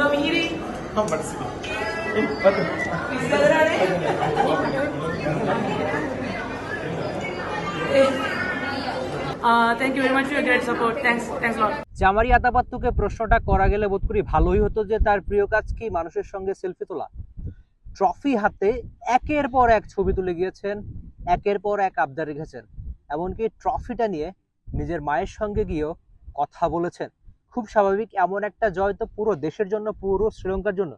Belum iri. Hambar sini. Bisa berani? Thank you very much for your great support. Thanks, thanks a lot. জামারি আতাপাত্তুকে প্রশ্নটা করা গেলে বোধ করি ভালোই হতো যে তার প্রিয় কাজ কি মানুষের সঙ্গে সেলফি তোলা ট্রফি হাতে একের পর এক ছবি তুলে গিয়েছেন একের পর এক আবদার রেখেছেন এমনকি ট্রফিটা নিয়ে নিজের মায়ের সঙ্গে গিয়েও কথা বলেছেন খুব স্বাভাবিক, এমন একটা জয় তো পুরো দেশের জন্য, পুরো শ্রীলঙ্কার জন্য।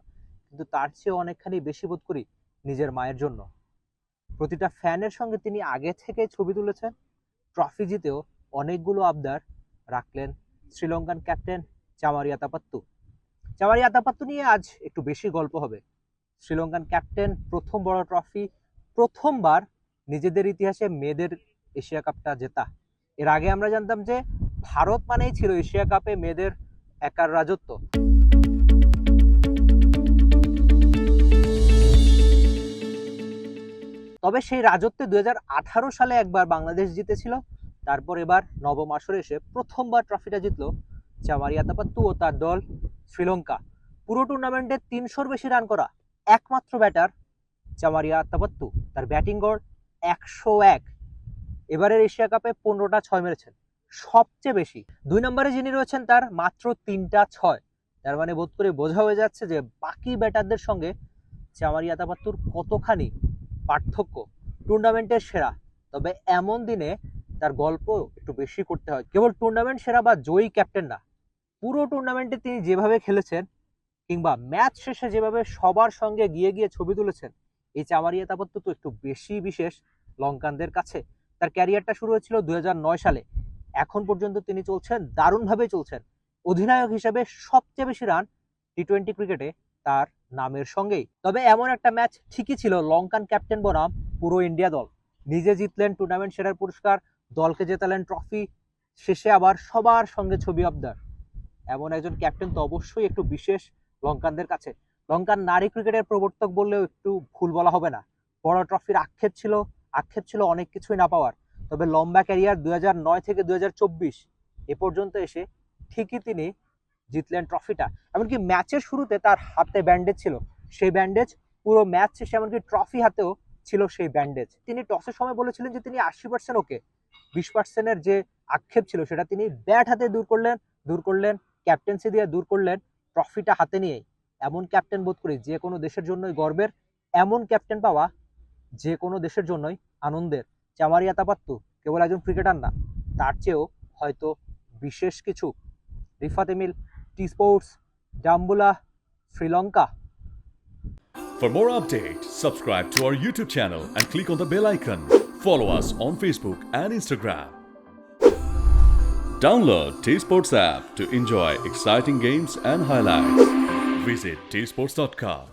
কিন্তু তার চেয়ে অনেকখানি বেশি বোধ করি নিজের মায়ের জন্য। প্রতিটা ফ্যানের সঙ্গে তিনি আগে থেকে ছবি তুলেছেন, ট্রফি জিতেও অনেকগুলো আবদার রাখলেন শ্রীলঙ্কান ক্যাপ্টেন চামারি আতাপাত্তু চামারি আতাপাত্তু নিয়ে আজ একটু বেশি গল্প হবে। শ্রীলঙ্কান ক্যাপ্টেন প্রথম বড় ট্রফি, প্রথমবার নিজেদের ইতিহাসে মেয়েদের এশিয়া কাপটা জেতা। এর আগে আমরা জানতাম যে ভারত মানেই ছিল এশিয়া কাপে মেয়েদের একার রাজত্ব। তবে সেই রাজত্বে দুই সালে একবার বাংলাদেশ জিতেছিল, তারপর এবার নবম আসরে এসে প্রথমবার ট্রফিটা জিতলো চামারি আতাপাত্তু ও তার দল শ্রীলঙ্কা। পুরো টুর্নামেন্টে তিনশোর বেশি রান করা একমাত্র ব্যাটার চামারিয়া আতাপাত্তু। তার ব্যাটিং গড় একশো এক। এবারের এশিয়া কাপে পনেরোটা ছয় মেরেছেন। সবচেয়ে বেশি। দুই নম্বরে যিনি রয়েছেন তার মাত্র তিনটা ছয়। তার মানে বোধ করে বোঝা হয়ে যাচ্ছে যে বাকি ব্যাটারদের সঙ্গে চামারি আতাপাত্তুর কতখানি পার্থক্য। টুর্নামেন্টের সেরা, তবে এমন দিনে তার গল্প একটু বেশি করতে হয়। কেবল টুর্নামেন্ট সেরা বা জয়ী ক্যাপ্টেন না, পুরো টুর্নামেন্টে তিনি যেভাবে খেলেছেন কিংবা ম্যাচ শেষে যেভাবে সবার সঙ্গে গিয়ে গিয়ে ছবি তুলেছেন, এই চামারিয়া তাপত্য তো একটু বেশি বিশেষ লঙ্কানদের কাছে। তার ক্যারিয়ারটা শুরু হয়েছিল দুই হাজার নয় সালে। এখন পর্যন্ত তিনি চলছেন, দারুণভাবে চলছেন। অধিনায়ক হিসেবে সবচেয়ে বেশি রান টি টোয়েন্টি ক্রিকেটে তার নামের সঙ্গেই। তবে এমন একটা ম্যাচ ঠিকই ছিল লঙ্কান ক্যাপ্টেন বনাম, পুরো ইন্ডিয়া দল। নিজে জিতলেন টুর্নামেন্ট সেরার পুরস্কার, দলকে জেতালেন ট্রফি শেষে আবার সবার সঙ্গে ছবি আবদার এমন একজন ক্যাপ্টেন তো অবশ্যই একটু বিশেষ লঙ্কানদের কাছে। লঙ্কান নারী ক্রিকেটের প্রবর্তক বললেও একটু ভুল বলা হবে না। বড় ট্রফির আক্ষেপ ছিল আক্ষেপ ছিল অনেক কিছুই না পাওয়ার। তবে লম্বা ক্যারিয়ার দুই নয় থেকে দু হাজার চব্বিশ এ পর্যন্ত এসে ঠিকই তিনি জিতলেন ট্রফিটা। এমনকি ম্যাচের শুরুতে তার হাতে ব্যান্ডেজ ছিল। সেই ব্যান্ডেজ, পুরো ম্যাচ শেষে এমনকি ট্রফি হাতেও ছিল সেই ব্যান্ডেজ। তিনি টসের সময় বলেছিলেন যে তিনি আশি পার্সেন্ট ওকে। বিশ পার্সেন্টের যে আক্ষেপ ছিল সেটা তিনি ব্যাট হাতে দূর করলেন দূর করলেন, ক্যাপ্টেন্সি দিয়ে দূর করলেন ট্রফিটা হাতে নিয়েই। এমন ক্যাপ্টেন বোধ করি যে কোনো দেশের জন্যই গর্বের, এমন ক্যাপ্টেন পাওয়া যে কোনো দেশের জন্যই আনন্দের। চামারিয়া তাপাত্তু কেবল একজন ক্রিকেটার না তার চেয়েও হয়তো বিশেষ কিছু Rifat Emil T sports Dambulla Sri Lanka For more updates, subscribe to our YouTube channel and click on the bell icon. Follow us on Facebook and Instagram. Download T Sports app to enjoy exciting games and highlights. Visit tsports.com.